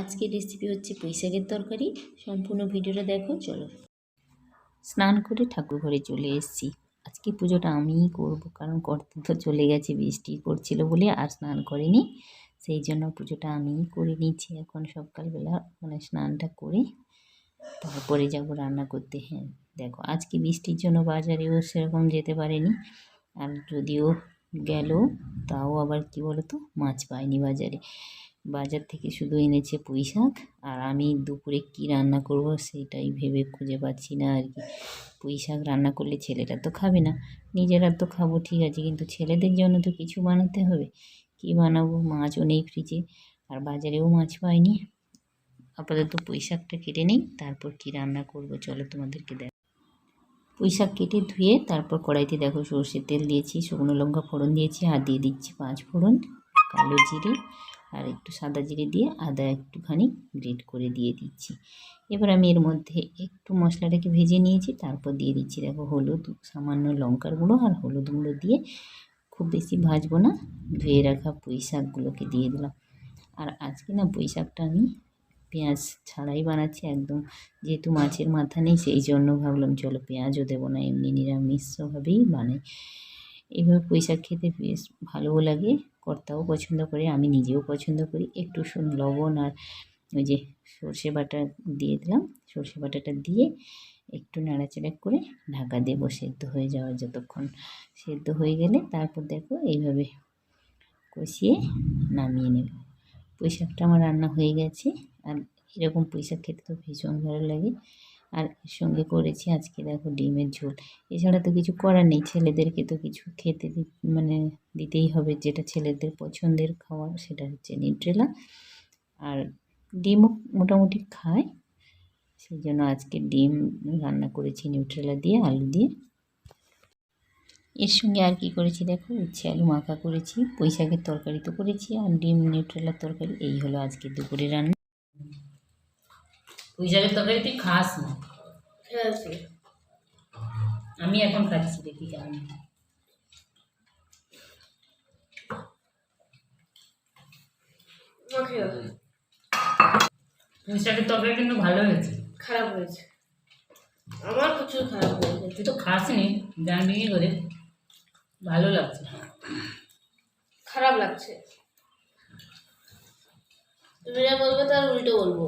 আজকের রেসিপি হচ্ছে পুঁইশাকের তরকারি। সম্পূর্ণ ভিডিওটা দেখো, চলো। স্নান করে ঠাকুর ঘরে চলে এসেছি। আজকে পুজোটা আমিই করব, কারণ করতে তো চলে গেছে, বৃষ্টি পড়ছিল বলে আর স্নান করিনি। সেই জন্য পুজোটা আমিই করে নিচ্ছি এখন সকালবেলা মানে স্নানটা করে তারপরে যাব রান্না করতে। হ্যাঁ দেখো, আজকে বৃষ্টির জন্য বাজারেও সেরকম যেতে পারেনি। আর যদিও গেল। তাও আবার কি বলো তো মাছ পাইনি বাজারে। বাজার থেকে শুধু এনেছে পুঁই শাক। আর আমি দুপুরে কি রান্না করব সেটাই ভেবে খুঁজে পাচ্ছি না আর কি। পুঁই শাক রান্না করলে ছেলেরা তো খাবে না। নিজেরা তো খাব, ঠিক আছে। কিন্তু ছেলেদের জন্য তো কিছু বানাতে হবে। কি বানাবো? মাছও নেই ফ্রিজে আর বাজারেও মাছ পাইনি। আপাতত পুঁই শাকটা কেটে নিই। তারপর কি রান্না করব? চলো তোমাদেরকে দেখ পুঁই শাক কেটে ধুয়ে তারপর কড়াইতে দেখো সর্ষের তেল দিয়েছি, শুকনো লঙ্কা ফোড়ন দিয়েছি, আর দিয়ে দিচ্ছি পাঁচ ফোড়ন, কালো জিরে আর একটু সাদা জিরে দিয়ে আদা একটুখানি গ্রেট করে দিয়ে দিচ্ছি। এবার আমি এর মধ্যে একটু মশলাটাকে ভেজে নিয়েছি, তারপর দিয়ে দিচ্ছি দেখো হলুদ, সামান্য লঙ্কার গুঁড়ো আর হলুদ গুঁড়ো দিয়ে খুব বেশি ভাজবো না, ধুয়ে রাখা পুঁই শাকগুলোকে দিয়ে দিলাম। আর আজকে না পুঁই শাকটা আমি পেঁয়াজ ছাড়াই বানাচ্ছি একদম যেহেতু মাছের মাথা নেই, সেই জন্য ভাবলাম চলো পেঁয়াজও দেবো না, এমনি নিরামিষভাবেই বানাই। এইভাবে পুঁই শাক খেতে বেশ ভালোও লাগে, কর্তাও পছন্দ করে, আমি নিজেও পছন্দ করি। একটু লবণ আর ওই যে সর্ষে বাটা দিয়ে দিলাম, সর্ষে বাটাটা দিয়ে একটু নাড়াচাড়া করে ঢাকা দেবো সেদ্ধ হয়ে যাওয়ার যতক্ষণ সেদ্ধ হয়ে গেলে তারপর দেখো এইভাবে কষিয়ে নামিয়ে নেব। পুঁই শাকটা আমার রান্না হয়ে গেছে আর এরকম পুঁই শাক খেতে তো ভীষণ ভালো লাগে। আর এর সঙ্গে করেছি আজকে দেখো ডিমের ঝোল। এছাড়া তো কিছু করার নেই, ছেলেদেরকে তো কিছু খেতে মানে দিতেই হবে। যেটা ছেলেদের পছন্দের খাওয়ার সেটা হচ্ছে নিউট্রেলা। আর ডিমও মোটামুটি খায়। সেই জন্য আজকে ডিম রান্না করেছি নিউট্রেলা দিয়ে, আলু দিয়ে। এর সঙ্গে আর কি করেছি দেখো, উচ্ছে আলু মাখা করেছি পুঁই শাকের তরকারি তো করেছি। আর ডিম নিউট্রেলার তরকারি, এই হলো আজকে দুপুরে রান্না। পুঁই শাকের তরকারি তুই খাস না। আমি এখন খাচ্ছি দেখি কেমন পুঁই শাকের তরকারি কিন্তু ভালো হয়েছে। খারাপ হয়েছে। আমার প্রচুর খারাপ হয়েছে। তুই তো খাসনি জানবি কি করে? ভালো লাগছে। খারাপ লাগছে। তুমি যা বলবে তার উল্টো বলব।